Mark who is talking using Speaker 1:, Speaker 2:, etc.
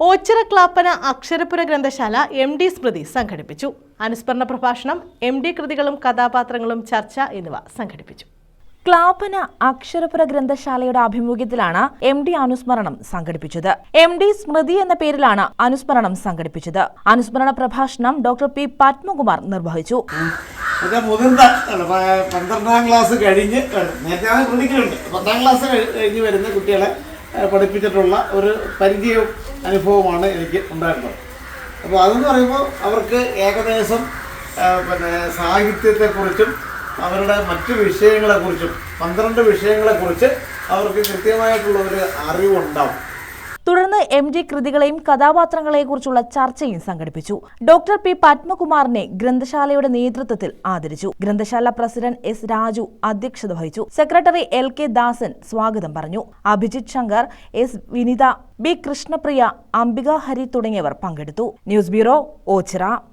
Speaker 1: ഓച്ചിറ ക്ലാപ്പന അക്ഷരപുര ഗ്രന്ഥശാല M D സ്മൃതി സംഘടിപ്പിച്ചു. അനുസ്മരണ പ്രഭാഷണം എം ഡി കൃതികളും കഥാപാത്രങ്ങളും ചർച്ച എന്നിവ സംഘടിപ്പിച്ചു.
Speaker 2: ക്ലാപ്പന അക്ഷരപുര ഗ്രന്ഥശാലയുടെ ആഭിമുഖ്യത്തിലാണ് എം ഡി അനുസ്മരണം സംഘടിപ്പിച്ചത്. എം ഡി സ്മൃതി എന്ന പേരിലാണ് അനുസ്മരണം സംഘടിപ്പിച്ചത്. അനുസ്മരണ പ്രഭാഷണം ഡോക്ടർ പി. പത്മകുമാർ നിർവഹിച്ചു.
Speaker 3: പന്ത്രണ്ടാം ക്ലാസ് കഴിഞ്ഞ്. നേരത്തെ പത്താം ക്ലാസ് കഴിഞ്ഞ് വരുന്ന കുട്ടികളെ പഠിപ്പിച്ചിട്ടുള്ള ഒരു പരിചയവും അനുഭവമാണ് എനിക്ക് ഉണ്ടായിരുന്നത്. അപ്പോൾ അതെന്ന് പറയുമ്പോൾ അവർക്ക് ഏകദേശം പിന്നെ സാഹിത്യത്തെക്കുറിച്ചും അവരുടെ മറ്റു വിഷയങ്ങളെക്കുറിച്ചും പന്ത്രണ്ട് വിഷയങ്ങളെക്കുറിച്ച് അവർക്ക് കൃത്യമായിട്ടുള്ള ഒരു അറിവുണ്ടാവും.
Speaker 2: തുടർന്ന് എം ഡി കൃതികളെയും കഥാപാത്രങ്ങളെക്കുറിച്ചുള്ള ചർച്ചയും സംഘടിപ്പിച്ചു. ഡോക്ടർ പി പത്മകുമാറിനെ ഗ്രന്ഥശാലയുടെ നേതൃത്വത്തിൽ ആദരിച്ചു. ഗ്രന്ഥശാല പ്രസിഡന്റ് എസ് രാജു അധ്യക്ഷത വഹിച്ചു. സെക്രട്ടറി എൽ കെ ദാസൻ സ്വാഗതം പറഞ്ഞു. അഭിജിത് ശങ്കർ എസ് വിനിത ബി കൃഷ്ണപ്രിയ അംബിക ഹരി തുടങ്ങിയവർ പങ്കെടുത്തു. News bureau Ochira.